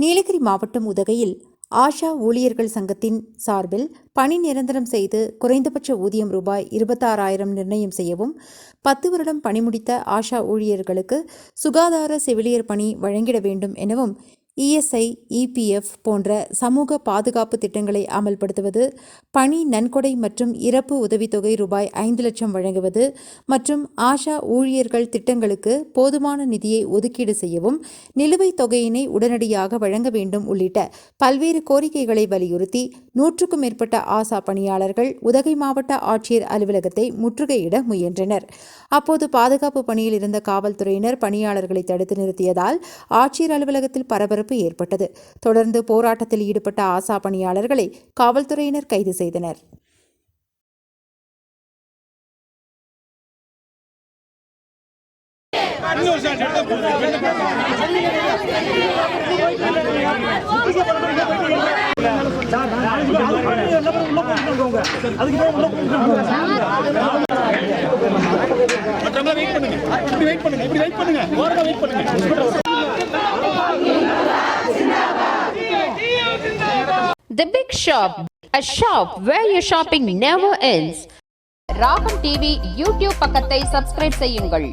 நீலகிரி மாவட்டம் உதகையில் ஆஷா ஊழியர்கள் சங்கத்தின் சார்பில் பணி நிரந்தரம் செய்து குறைந்தபட்ச ஊதியம் ரூபாய் இருபத்தாறாயிரம் நிர்ணயம் செய்யவும் பத்து வருடம் பணி முடித்த ஆஷா ஊழியர்களுக்கு சுகாதார செவிலியர் பணி வழங்கிட வேண்டும் எனவும் இஎஸ்ஐ இபிஎஃப் போன்ற சமூக பாதுகாப்பு திட்டங்களை அமல்படுத்துவது பணி நன்கொடை மற்றும் இறப்பு உதவித்தொகை ரூபாய் ஐந்து லட்சம் வழங்குவது மற்றும் ஆஷா ஊழியர்கள் திட்டங்களுக்கு போதுமான நிதியை ஒதுக்கீடு செய்யவும் நிலுவைத் தொகையினை உடனடியாக வழங்க வேண்டும் உள்ளிட்ட பல்வேறு கோரிக்கைகளை வலியுறுத்தி நூற்றுக்கும் மேற்பட்ட ஆசா பணியாளர்கள் உதகை மாவட்ட ஆட்சியர் அலுவலகத்தை முற்றுகையிட முயன்றனர். அப்போது பாதுகாப்பு பணியில் இருந்த காவல்துறையினர் பணியாளர்களை தடுத்து நிறுத்தியதால் ஆட்சியர் அலுவலகத்தில் பரபரப்பு பரபரப்பு ஏற்பட்டது. தொடர்ந்து போராட்டத்தில் ஈடுபட்ட ஆசா பணியாளர்களை காவல்துறையினர் கைது செய்தனர். வெயிட் பண்ணுங்க. இப்படி வெயிட் பண்ணுங்க. இப்படி வெயிட் பண்ணுங்க. ஓரமா வெயிட் பண்ணுங்க. The Big Shop, a shop where your shopping never ends. Raagam TV YouTube பக்கத்தை சப்ஸ்கிரைப் செய்யுங்கள்